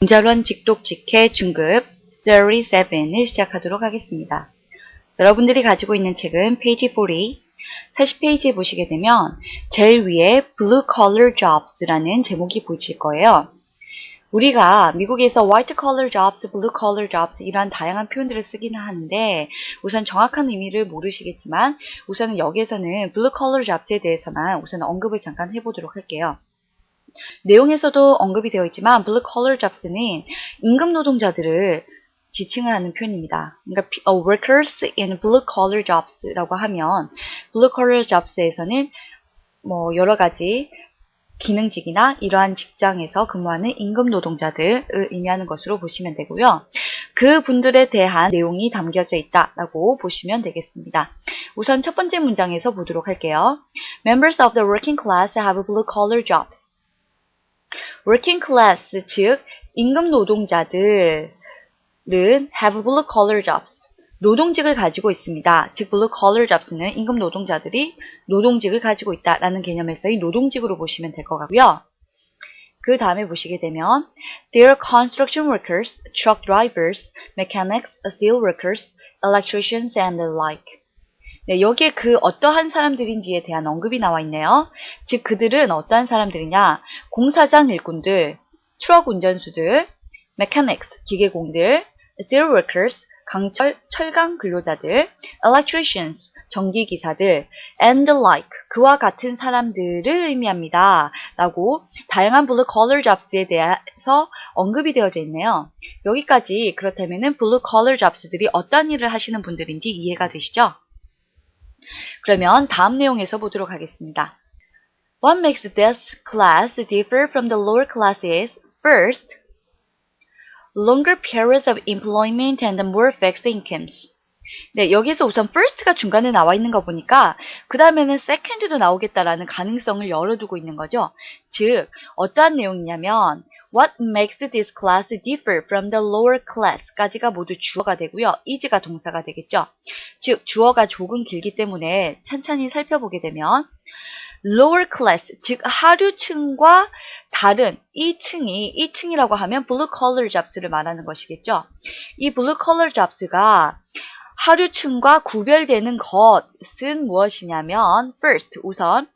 문자론 직독 직해 중급 Series 7을 시작하도록 하겠습니다. 여러분들이 가지고 있는 책은 페이지 40, 40페이지에 보시게 되면 제일 위에 Blue Collar Jobs라는 제목이 보이실 거예요. 우리가 미국에서 white collar jobs, blue collar jobs 이러한 다양한 표현들을 쓰기는 하는데 우선 정확한 의미를 모르시겠지만 우선은 여기에서는 blue collar jobs에 대해서만 우선 언급을 잠깐 해보도록 할게요. 내용에서도 언급이 되어 있지만 blue collar jobs는 임금 노동자들을 지칭을 하는 표현입니다. 그러니까 uh, workers in blue collar jobs라고 하면 blue collar jobs에서는 뭐 여러 가지 기능직이나 이러한 직장에서 근무하는 임금 노동자들을 의미하는 것으로 보시면 되고요. 그 분들에 대한 내용이 담겨져 있다라고 보시면 되겠습니다. 우선 첫 번째 문장에서 보도록 할게요. Members of the working class have blue collar jobs. Working class 즉 임금 노동자들은 have blue collar jobs. 노동직을 가지고 있습니다. 즉 blue collar jobs는 임금 노동자들이 노동직을 가지고 있다라는 개념에서의 노동직으로 보시면 될 것 같고요. 그 다음에 보시게 되면 They are construction workers, truck drivers, mechanics, steel workers, electricians, and the like. 네, 여기에 그 어떠한 사람들인지에 대한 언급이 나와 있네요. 즉 그들은 어떠한 사람들이냐? 공사장 일꾼들, 트럭 운전수들, mechanics, 기계공들, steel workers, 강철, 철강 근로자들, electricians, 전기 기사들, and the like, 그와 같은 사람들을 의미합니다. 라고 다양한 blue collar jobs에 대해서 언급이 되어져 있네요. 여기까지 그렇다면은 blue collar jobs들이 어떤 일을 하시는 분들인지 이해가 되시죠? 그러면 다음 내용에서 보도록 하겠습니다. What makes this class differ from the lower classes? First, longer periods of employment and more fixed incomes. 네, 여기서 우선 first가 중간에 나와 있는 거 보니까 그 다음에는 second도 나오겠다라는 가능성을 열어두고 있는 거죠. 즉, 어떠한 내용이냐면 What makes this class differ from the lower class까지가 모두 주어가 되고요. is가 동사가 되겠죠. 즉, 주어가 조금 길기 때문에 찬찬히 살펴보게 되면 lower class, 즉 하류층과 다른 이 층이 이 층이라고 하면 blue collar jobs를 말하는 것이겠죠. 이 blue collar jobs가 하류층과 구별되는 것은 무엇이냐면 first 우선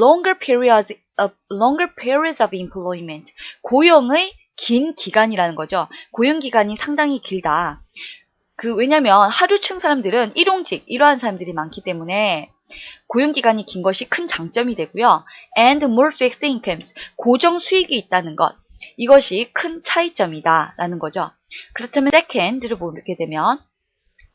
longer periods of longer periods of employment 고용의 긴 기간이라는 거죠. 고용 기간이 상당히 길다. 그 왜냐면 하류층 사람들은 일용직 이러한 사람들이 많기 때문에 고용 기간이 긴 것이 큰 장점이 되고요. and more fixed incomes 고정 수익이 있다는 것 이것이 큰 차이점이다라는 거죠. 그렇다면 second를 보게 되면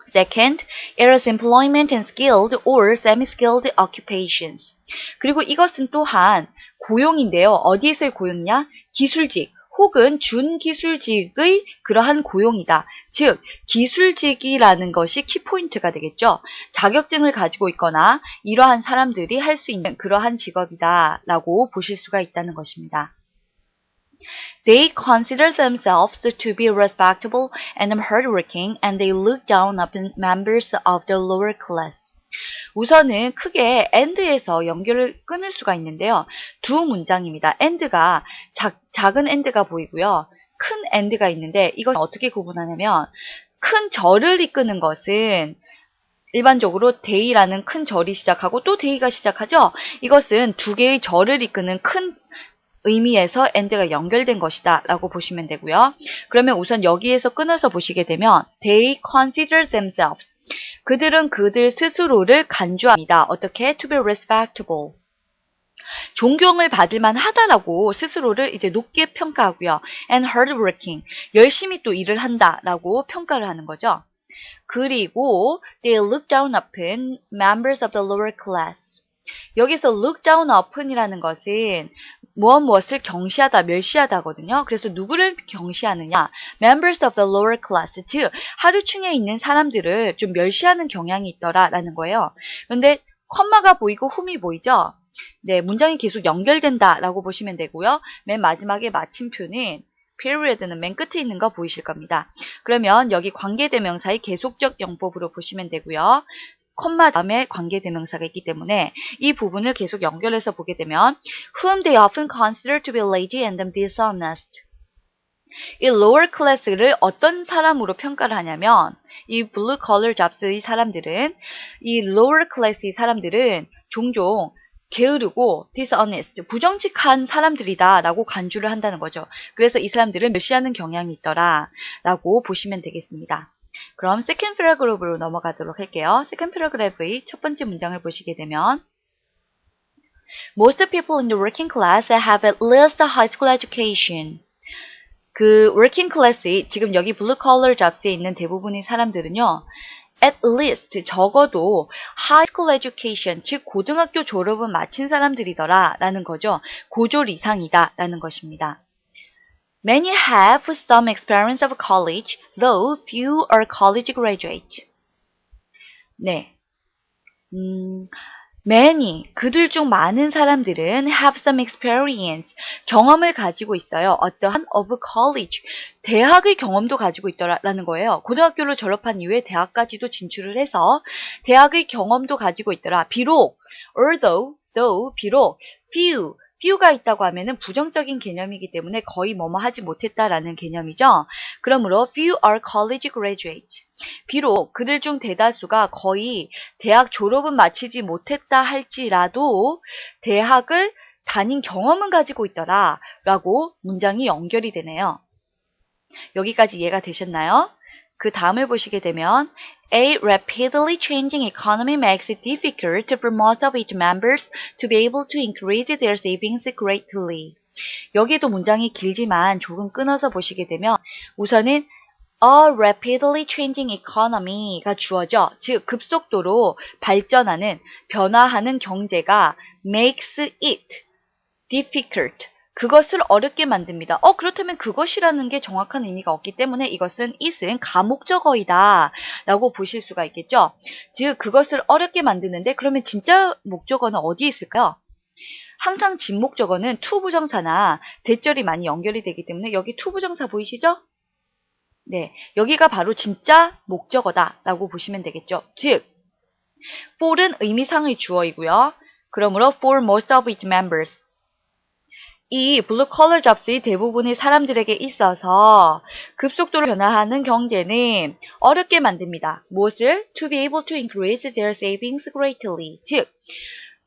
Second, it is employment in skilled or semi-skilled occupations. 그리고 이것은 또한 고용인데요. 어디에서의 고용이냐? 기술직 혹은 준기술직의 그러한 고용이다. 즉, 기술직이라는 것이 키포인트가 되겠죠. 자격증을 가지고 있거나 이러한 사람들이 할 수 있는 그러한 직업이다 라고 보실 수가 있다는 것입니다. They consider themselves to be respectable and hardworking, and they look down upon members of the lower class. 우선은 크게 and에서 연결을 끊을 수가 있는데요. 두 문장입니다. and가 작, 작은 and가 보이고요. 큰 and가 있는데 이건 어떻게 구분하냐면 큰 절을 이끄는 것은 일반적으로 데이라는 큰 절이 시작하고 또 데이가 시작하죠. 이것은 두 개의 절을 이끄는 큰 의미에서 and가 연결된 것이다 라고 보시면 되고요. 그러면 우선 여기에서 끊어서 보시게 되면 they consider themselves 그들은 그들 스스로를 간주합니다. 어떻게? to be respectable 존경을 받을 만 하다라고 스스로를 이제 높게 평가하고요. and hardworking 열심히 또 일을 한다라고 평가를 하는 거죠. 그리고 they look down upon members of the lower class 여기서 look down upon이라는 것은 무엇 무엇을 경시하다, 멸시하다거든요. 그래서 누구를 경시하느냐? members of the lower class, 즉 하류층에 있는 사람들을 좀 멸시하는 경향이 있더라라는 거예요. 그런데 컴마가 보이고 훔이 보이죠? 네, 문장이 계속 연결된다라고 보시면 되고요. 맨 마지막에 마침표는 period는 맨 끝에 있는 거 보이실 겁니다. 그러면 여기 관계대명사의 계속적 영법으로 보시면 되고요. 콤마 다음에 관계대명사가 있기 때문에 이 부분을 계속 연결해서 보게 되면 whom they often consider to be lazy and dishonest 이 lower class를 어떤 사람으로 평가를 하냐면 이 blue collar jobs의 사람들은 이 lower class의 사람들은 종종 게으르고 dishonest, 부정직한 사람들이다 라고 간주를 한다는 거죠. 그래서 이 사람들은 멸시하는 경향이 있더라 라고 보시면 되겠습니다. 그럼 second paragraph로 넘어가도록 할게요. second paragraph의 첫 번째 문장을 보시게 되면 Most people in the working class have at least a high school education. 그 working class, 지금 여기 blue collar jobs에 있는 대부분의 사람들은요, at least 적어도 high school education, 즉 고등학교 졸업은 마친 사람들이더라 라는 거죠. 고졸 이상이다 라는 것입니다. Many have some experience of college, though few are college graduates. 네. 음, many, 그들 중 많은 사람들은 have some experience, 경험을 가지고 있어요. 어떠한 of college, 대학의 경험도 가지고 있더라라는 거예요. 고등학교를 졸업한 이후에 대학까지도 진출을 해서 대학의 경험도 가지고 있더라. 비록, although, though, 비록, few, few가 있다고 하면은 부정적인 개념이기 때문에 거의 뭐뭐 하지 못했다라는 개념이죠. 그러므로 few are college graduates. 비록 그들 중 대다수가 거의 대학 졸업은 마치지 못했다 할지라도 대학을 다닌 경험은 가지고 있더라 라고 문장이 연결이 되네요. 여기까지 이해가 되셨나요? 그 다음을 보시게 되면 A rapidly changing economy makes it difficult for most of its members to be able to increase their savings greatly. 여기에도 문장이 길지만 조금 끊어서 보시게 되면 우선은 A rapidly changing economy가 주어져 즉 급속도로 발전하는 변화하는 경제가 makes it difficult 그것을 어렵게 만듭니다. 어, 그렇다면 그것이라는 게 정확한 의미가 없기 때문에 이것은 it은 가목적어이다 라고 보실 수가 있겠죠. 즉, 그것을 어렵게 만드는데 그러면 진짜 목적어는 어디에 있을까요? 항상 진목적어는 투부정사나 대절이 많이 연결이 되기 때문에 여기 투부정사 보이시죠? 네, 여기가 바로 진짜 목적어다 라고 보시면 되겠죠. 즉, for은 의미상의 주어이고요. 그러므로 for most of its members 이 블루 컬러 잡스의 대부분의 사람들에게 있어서 급속도로 변화하는 경제는 어렵게 만듭니다. 무엇을? To be able to increase their savings greatly. 즉,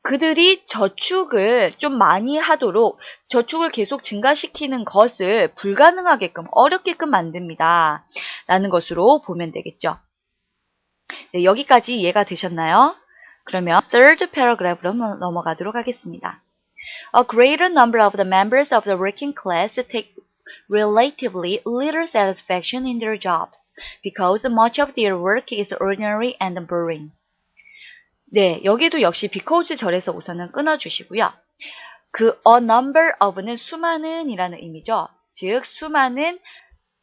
그들이 저축을 좀 많이 하도록 저축을 계속 증가시키는 것을 불가능하게끔 어렵게끔 만듭니다. 라는 것으로 보면 되겠죠. 네, 여기까지 이해가 되셨나요? 그러면 third paragraph로 넘어가도록 하겠습니다. A greater number of the members of the working class take relatively little satisfaction in their jobs because much of their work is ordinary and boring. 네, 여기도 역시 because 절에서 우선은 끊어주시고요. 그 a number of는 수많은 이라는 의미죠. 즉, 수많은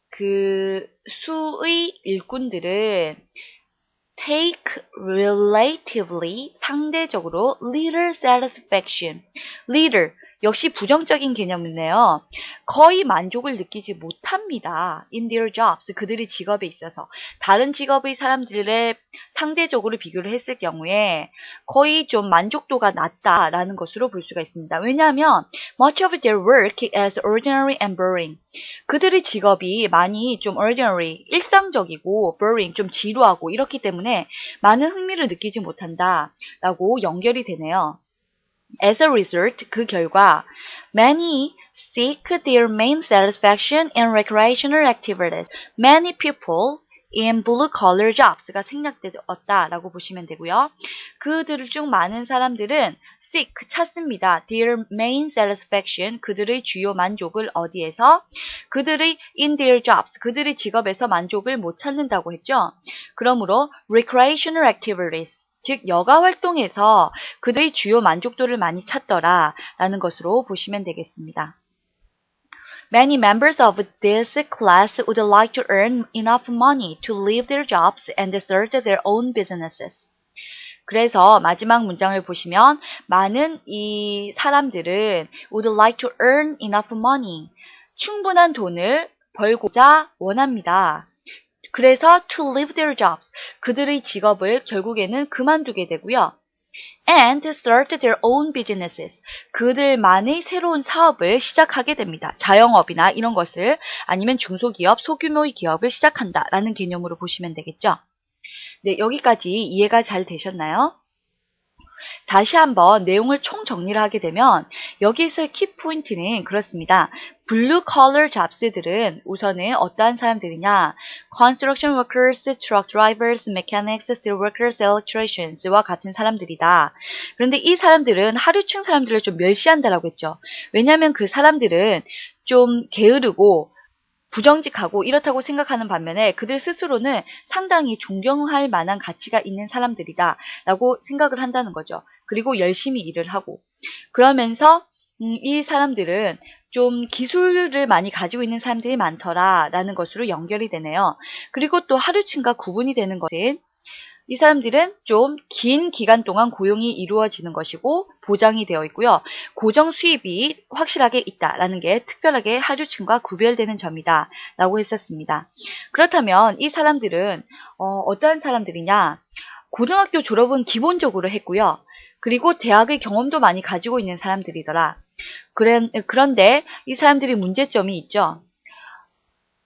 그 수의 일꾼들은 take relatively 상대적으로 little satisfaction. little 역시 부정적인 개념이네요. 거의 만족을 느끼지 못합니다. in their jobs 그들의 직업에 있어서 다른 직업의 사람들의 상대적으로 비교를 했을 경우에 거의 좀 만족도가 낮다라는 것으로 볼 수가 있습니다. 왜냐하면 much of their work is ordinary and boring. 그들의 직업이 많이 좀 ordinary, 일상적이고 boring, 좀 지루하고 이렇기 때문에 많은 흥미를 느끼지 못한다라고 연결이 되네요. As a result, 그 결과 many seek their main satisfaction in recreational activities. Many people in blue collar jobs가 생략되었다라고 보시면 되고요. 그들 중 많은 사람들은 seek 찾습니다. Their main satisfaction 그들의 주요 만족을 어디에서 그들의 in their jobs 그들의 직업에서 만족을 못 찾는다고 했죠. 그러므로 recreational activities 즉 여가 활동에서 그들의 주요 만족도를 많이 찾더라 라는 것으로 보시면 되겠습니다. Many members of this class would like to earn enough money to leave their jobs and start their own businesses. 그래서 마지막 문장을 보시면 많은 이 사람들은 would like to earn enough money. 충분한 돈을 벌고자 원합니다. 그래서 to leave their jobs. 그들의 직업을 결국에는 그만두게 되고요. and start their own businesses. 그들만의 새로운 사업을 시작하게 됩니다. 자영업이나 이런 것을 아니면 중소기업, 소규모의 기업을 시작한다라는 개념으로 보시면 되겠죠. 네, 여기까지 이해가 잘 되셨나요? 다시 한번 내용을 총 정리를 하게 되면 여기에서의 키포인트는 그렇습니다. 블루 컬러 잡스들은 우선은 어떠한 사람들이냐 construction workers, truck drivers, mechanics, steel workers, electricians와 같은 사람들이다. 그런데 이 사람들은 하류층 사람들을 좀 멸시한다라고 했죠. 왜냐하면 그 사람들은 좀 게으르고 부정직하고 이렇다고 생각하는 반면에 그들 스스로는 상당히 존경할 만한 가치가 있는 사람들이다 라고 생각을 한다는 거죠. 그리고 열심히 일을 하고 그러면서 음, 이 사람들은 좀 기술을 많이 가지고 있는 사람들이 많더라 라는 것으로 연결이 되네요. 그리고 또 하루층과 구분이 되는 것은 이 사람들은 좀 긴 기간 동안 고용이 이루어지는 것이고 보장이 되어 있고요. 고정 수입이 확실하게 있다라는 게 특별하게 하류층과 구별되는 점이다 라고 했었습니다. 그렇다면 이 사람들은 어, 떠한 사람들이냐 고등학교 졸업은 기본적으로 했고요. 그리고 대학의 경험도 많이 가지고 있는 사람들이더라. 그런데 이 사람들이 문제점이 있죠.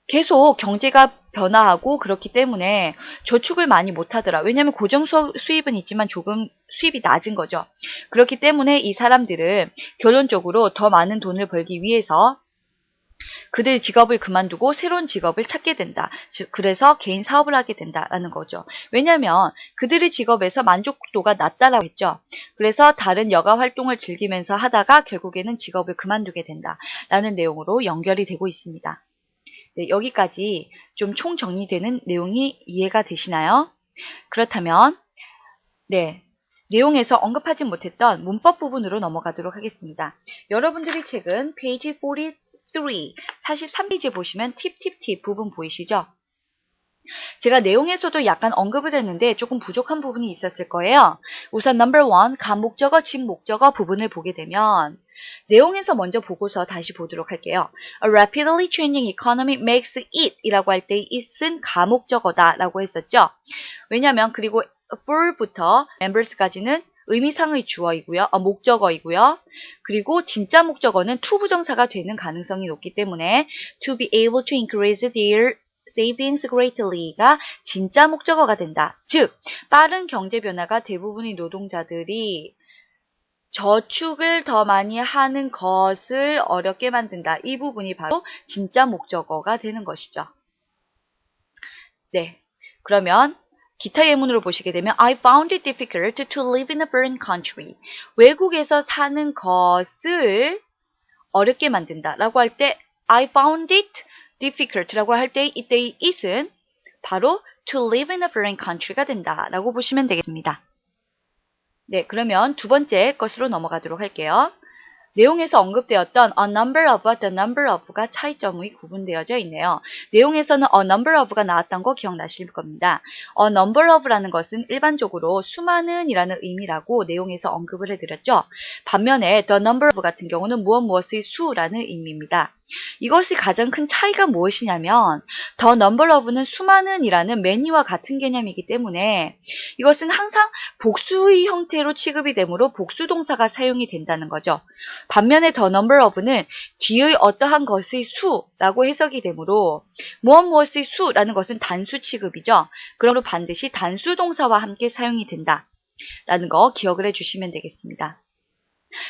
계속 경제가 변화하고 그렇기 때문에 저축을 많이 못하더라. 왜냐하면 고정 수입은 있지만 조금 수입이 낮은 거죠. 그렇기 때문에 이 사람들은 결론적으로 더 많은 돈을 벌기 위해서 그들의 직업을 그만두고 새로운 직업을 찾게 된다. 즉, 그래서 개인 사업을 하게 된다라는 거죠. 왜냐하면 그들의 직업에서 만족도가 낮다라고 했죠. 그래서 다른 여가 활동을 즐기면서 하다가 결국에는 직업을 그만두게 된다라는 내용으로 연결이 되고 있습니다. 네, 여기까지 좀 총 정리되는 내용이 이해가 되시나요? 그렇다면 네, 내용에서 언급하지 못했던 문법 부분으로 넘어가도록 하겠습니다. 여러분들이 책은 페이지 43, 43페이지 보시면 팁팁팁 부분 보이시죠? 제가 내용에서도 약간 언급을 했는데 조금 부족한 부분이 있었을 거예요. 우선 넘버 원, 감목적어, 진목적어 부분을 보게 되면 내용에서 먼저 보고서 다시 보도록 할게요. A rapidly changing economy makes it 이라고 할 때 it은 가목적어다 라고 했었죠. 왜냐하면 그리고 for부터 members까지는 의미상의 주어이고요. 어, 목적어이고요. 그리고 진짜 목적어는 to 부정사가 되는 가능성이 높기 때문에 to be able to increase their savings greatly가 진짜 목적어가 된다. 즉, 빠른 경제 변화가 대부분의 노동자들이 저축을 더 많이 하는 것을 어렵게 만든다. 이 부분이 바로 진짜 목적어가 되는 것이죠. 네. 그러면 기타 예문으로 보시게 되면 I found it difficult to live in a foreign country. 외국에서 사는 것을 어렵게 만든다. 라고 할 때 I found it difficult라고 할 때 이때의 it은 바로 to live in a foreign country가 된다. 라고 보시면 되겠습니다. 네, 그러면 두 번째 것으로 넘어가도록 할게요. 내용에서 언급되었던 a number of와 the number of가 차이점이 구분되어져 있네요. 내용에서는 a number of가 나왔던 거 기억나실 겁니다. a number of라는 것은 일반적으로 수많은 이라는 의미라고 내용에서 언급을 해드렸죠. 반면에 the number of 같은 경우는 무엇 무엇의 수라는 의미입니다. 이것이 가장 큰 차이가 무엇이냐면 더 number of는 수많은 이라는 many와 같은 개념이기 때문에 이것은 항상 복수의 형태로 취급이 되므로 복수 동사가 사용이 된다는 거죠. 반면에 더 number of는 뒤의 어떠한 것의 수라고 해석이 되므로 무엇 무엇의 수라는 것은 단수 취급이죠. 그러므로 반드시 단수 동사와 함께 사용이 된다. 라는 거 기억을 해주시면 되겠습니다.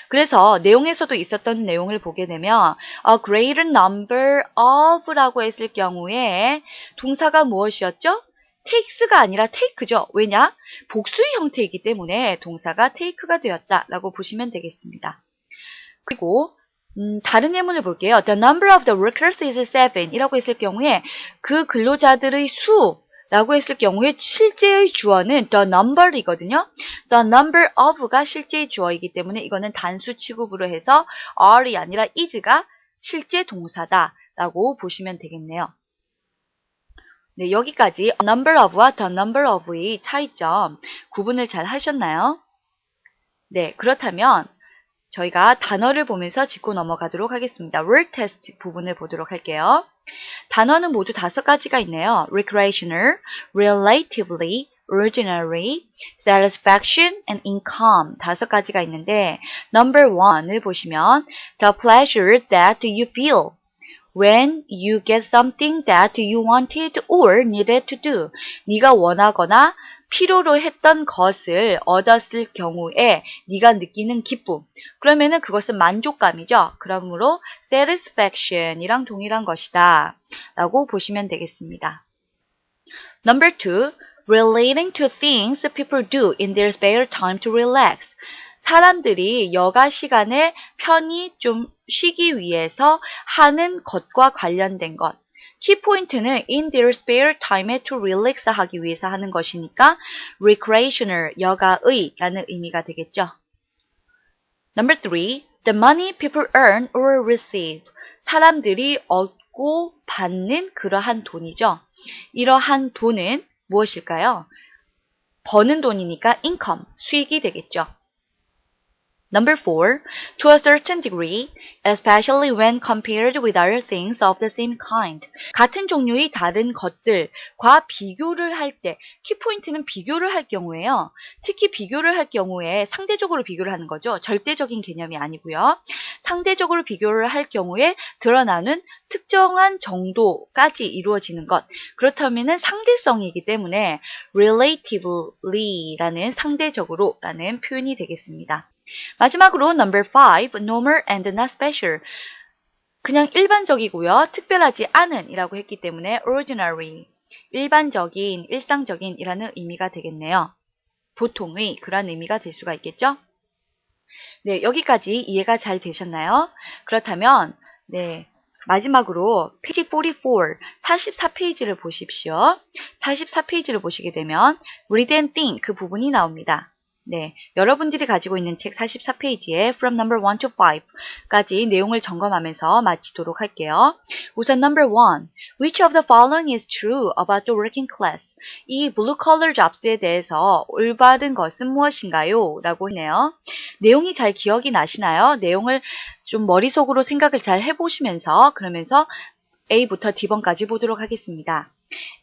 그래서 내용에서도 있었던 내용을 보게 되면 a greater number of라고 했을 경우에 동사가 무엇이었죠? takes가 아니라 take죠. 왜냐? 복수의 형태이기 때문에 동사가 take가 되었다라고 보시면 되겠습니다. 그리고 음, 다른 예문을 볼게요. The number of the workers is seven 이라고 했을 경우에 그 근로자들의 수 라고 했을 경우에 실제의 주어는 the number이거든요. the number of가 실제의 주어이기 때문에 이거는 단수 취급으로 해서 are이 아니라 is가 실제 동사다 라고 보시면 되겠네요. 네, 여기까지 number of와 the number of의 차이점 구분을 잘 하셨나요? 네, 그렇다면 저희가 단어를 보면서 짚고 넘어가도록 하겠습니다. word test 부분을 보도록 할게요. 단어는 모두 다섯 가지가 있네요. recreational, relatively, ordinary, satisfaction, and income 다섯 가지가 있는데 number one을 보시면 the pleasure that you feel when you get something that you wanted or needed to do. 네가 원하거나 필요로 했던 것을 얻었을 경우에 네가 느끼는 기쁨. 그러면은 그것은 만족감이죠. 그러므로 satisfaction이랑 동일한 것이다. 라고 보시면 되겠습니다. Number two, relating to things people do in their spare time to relax. 사람들이 여가 시간에 편히 좀 쉬기 위해서 하는 것과 관련된 것. 키포인트는 in their spare time에 to relax 하기 위해서 하는 것이니까 recreational, 여가의 라는 의미가 되겠죠. Number three, the money people earn or receive. 사람들이 얻고 받는 그러한 돈이죠. 이러한 돈은 무엇일까요? 버는 돈이니까 income, 수익이 되겠죠. Number four, to a certain degree, especially when compared with other things of the same kind. 같은 종류의 다른 것들과 비교를 할 때, 키포인트는 비교를 할 경우에요. 특히 비교를 할 경우에 상대적으로 비교를 하는 거죠. 절대적인 개념이 아니고요. 상대적으로 비교를 할 경우에 드러나는 특정한 정도까지 이루어지는 것. 그렇다면 상대성이기 때문에 relatively라는 상대적으로라는 표현이 되겠습니다. 마지막으로 number 5, normal and not special. 그냥 일반적이고요. 특별하지 않은 이라고 했기 때문에 ordinary, 일반적인, 일상적인 이라는 의미가 되겠네요. 보통의 그런 의미가 될 수가 있겠죠? 네, 여기까지 이해가 잘 되셨나요? 그렇다면 네, 마지막으로 페이지 44, 44페이지를 보십시오. 44페이지를 보시게 되면 read and think 그 부분이 나옵니다. 네, 여러분들이 가지고 있는 책 44페이지에 from number 1 to 5까지 내용을 점검하면서 마치도록 할게요. 우선 number 1, which of the following is true about the working class? 이 blue collar jobs에 대해서 올바른 것은 무엇인가요? 라고 했네요. 내용이 잘 기억이 나시나요? 내용을 좀 머릿속으로 생각을 잘 해보시면서 그러면서 A부터 D번까지 보도록 하겠습니다.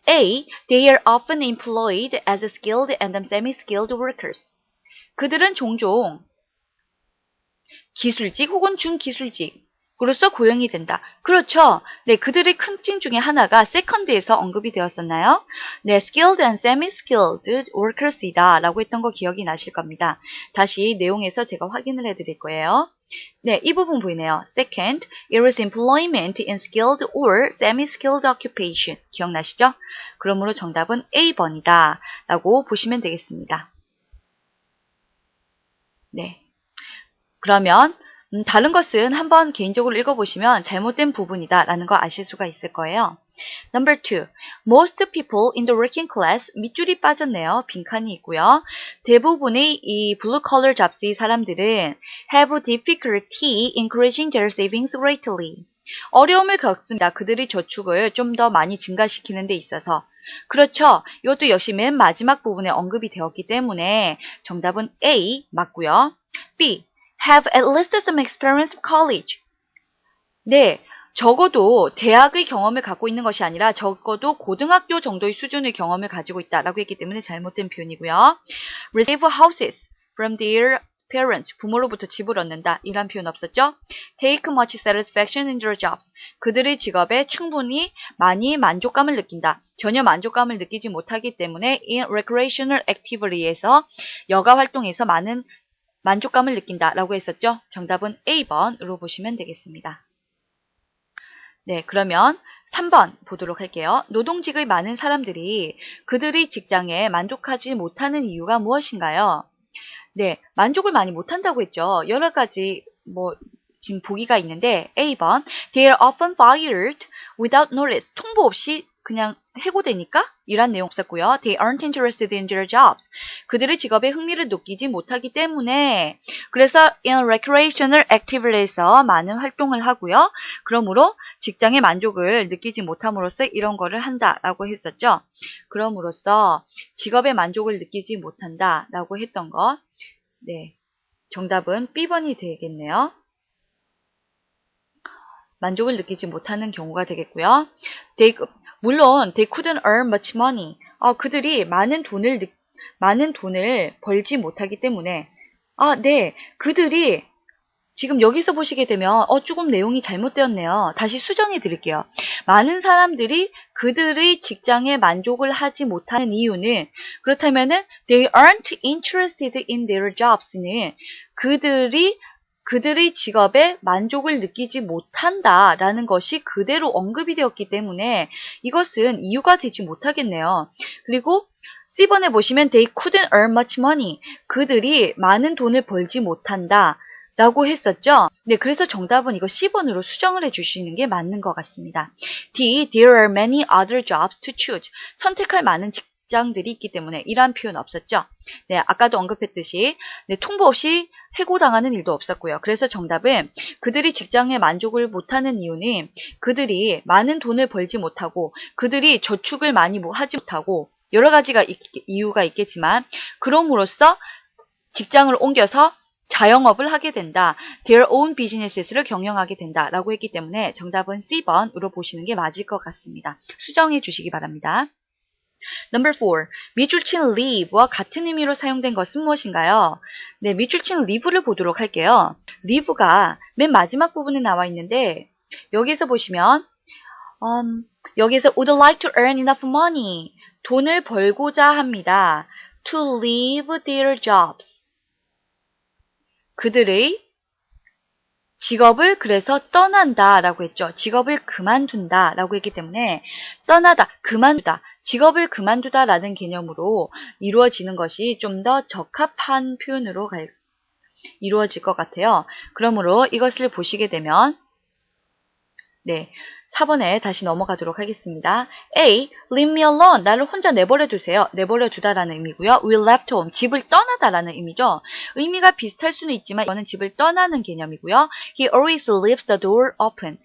A. They are often employed as skilled and semi-skilled workers. 그들은 종종 기술직 혹은 중기술직 으로서 고용이 된다. 그렇죠. 네, 그들의 큰 특징 중에 하나가 세컨드에서 언급이 되었었나요? 네, skilled and semi-skilled workers이다 라고 했던 거 기억이 나실 겁니다. 다시 내용에서 제가 확인을 해드릴 거예요. 네, 이 부분 보이네요. Second, it is employment in skilled or semi-skilled occupation. 기억나시죠? 그러므로 정답은 A번이다 라고 보시면 되겠습니다. 네. 그러면 음, 다른 것은 한번 개인적으로 읽어보시면 잘못된 부분이다 라는 거 아실 수가 있을 거예요. Number two, most people in the working class 밑줄이 빠졌네요. 빈칸이 있고요. 대부분의 이 blue collar 잡스의 사람들은 have difficulty increasing their savings greatly. 어려움을 겪습니다. 그들의 저축을 좀 더 많이 증가시키는 데 있어서. 그렇죠. 이것도 역시 맨 마지막 부분에 언급이 되었기 때문에 정답은 A 맞고요. B. Have at least some experience of college. 네. 적어도 대학의 경험을 갖고 있는 것이 아니라 적어도 고등학교 정도의 수준의 경험을 가지고 있다라고 했기 때문에 잘못된 표현이고요. Receive houses from their parents, 부모로부터 집을 얻는다. 이란 표현 없었죠? Take much satisfaction in their jobs. 그들의 직업에 충분히 많이 만족감을 느낀다. 전혀 만족감을 느끼지 못하기 때문에 in recreational activity에서 여가 활동에서 많은 만족감을 느낀다 라고 했었죠. 정답은 A번으로 보시면 되겠습니다. 네, 그러면 3번 보도록 할게요. 노동직의 많은 사람들이 그들의 직장에 만족하지 못하는 이유가 무엇인가요? 네, 만족을 많이 못한다고 했죠. 여러 가지 뭐 지금 보기가 있는데 A번 They are often fired without notice. 통보 없이 그냥 해고되니까 이란 내용 없었고요. They aren't interested in their jobs. 그들의 직업에 흥미를 느끼지 못하기 때문에 그래서 in recreational activity에서 많은 활동을 하고요. 그러므로 직장의 만족을 느끼지 못함으로써 이런 거를 한다라고 했었죠. 그럼으로써 직업의 만족을 느끼지 못한다라고 했던 거. 네. 정답은 B번이 되겠네요. 만족을 느끼지 못하는 경우가 되겠고요. They, 물론 they couldn't earn much money. 어, 그들이 많은 돈을 많은 돈을 벌지 못하기 때문에 아, 네. 그들이 지금 여기서 보시게 되면 어 조금 내용이 잘못되었네요. 다시 수정해 드릴게요. 많은 사람들이 그들의 직장에 만족을 하지 못하는 이유는 그렇다면은 they aren't interested in their jobs는 그들이 그들의 직업에 만족을 느끼지 못한다 라는 것이 그대로 언급이 되었기 때문에 이것은 이유가 되지 못하겠네요. 그리고 C번에 보시면 they couldn't earn much money. 그들이 많은 돈을 벌지 못한다. 라고 했었죠. 네, 그래서 정답은 이거 C번으로 수정을 해주시는 게 맞는 것 같습니다. D. There are many other jobs to choose. 선택할 많은 직장들이 있기 때문에 이러한 표현 없었죠. 네, 아까도 언급했듯이 네, 통보 없이 해고당하는 일도 없었고요. 그래서 정답은 그들이 직장에 만족을 못하는 이유는 그들이 많은 돈을 벌지 못하고 그들이 저축을 많이 뭐 하지 못하고 여러 가지가 있- 이유가 있겠지만 그럼으로써 직장을 옮겨서 자영업을 하게 된다. their own business를 경영하게 된다. 라고 했기 때문에 정답은 C번으로 보시는 게 맞을 것 같습니다. 수정해 주시기 바랍니다. Number 4. 밑줄 친 leave와 같은 의미로 사용된 것은 무엇인가요? 네, 밑줄 친 leave를 보도록 할게요. leave가 맨 마지막 부분에 나와 있는데 여기서 보시면 음, 여기서 would like to earn enough money 돈을 벌고자 합니다. to leave their jobs 그들의 직업을 그래서 떠난다 라고 했죠. 직업을 그만둔다 라고 했기 때문에 떠나다, 그만두다, 직업을 그만두다 라는 개념으로 이루어지는 것이 좀 더 적합한 표현으로 갈- 이루어질 것 같아요. 그러므로 이것을 보시게 되면 네, 4번에 다시 넘어가도록 하겠습니다. A. Leave me alone. 나를 혼자 내버려 두세요. 내버려 두다라는 의미고요. We left home. 집을 떠나다라는 의미죠. 의미가 비슷할 수는 있지만 이거는 집을 떠나는 개념이고요. He always leaves the door open.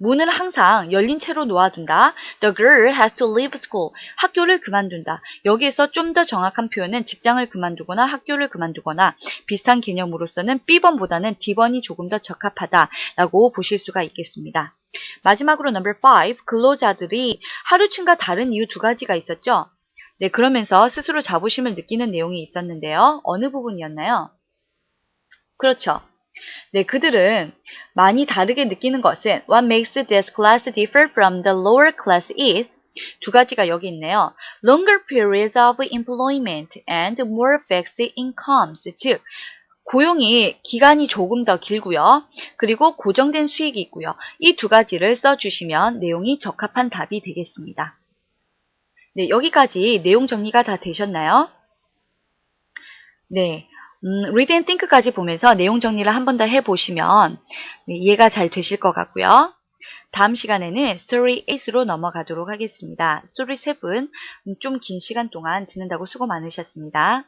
문을 항상 열린 채로 놓아둔다. The girl has to leave school. 학교를 그만둔다. 여기에서 좀 더 정확한 표현은 직장을 그만두거나 학교를 그만두거나 비슷한 개념으로서는 B번보다는 D번이 조금 더 적합하다라고 보실 수가 있겠습니다. 마지막으로 넘버 5. 근로자들이 하루층과 다른 이유 두 가지가 있었죠. 네, 그러면서 스스로 자부심을 느끼는 내용이 있었는데요. 어느 부분이었나요? 그렇죠. 네, 그들은 많이 다르게 느끼는 것은 What makes this class differ from the lower class is 두 가지가 여기 있네요. Longer periods of employment and more fixed incomes. 즉, 고용이 기간이 조금 더 길고요. 그리고 고정된 수익이 있고요. 이 두 가지를 써주시면 내용이 적합한 답이 되겠습니다. 네, 여기까지 내용 정리가 다 되셨나요? 네. 음, read and think까지 보면서 내용 정리를 한 번 더 해보시면 네, 이해가 잘 되실 것 같고요. 다음 시간에는 Story 8으로 넘어가도록 하겠습니다. Story 7, 좀긴 시간 동안 듣는다고 수고 많으셨습니다.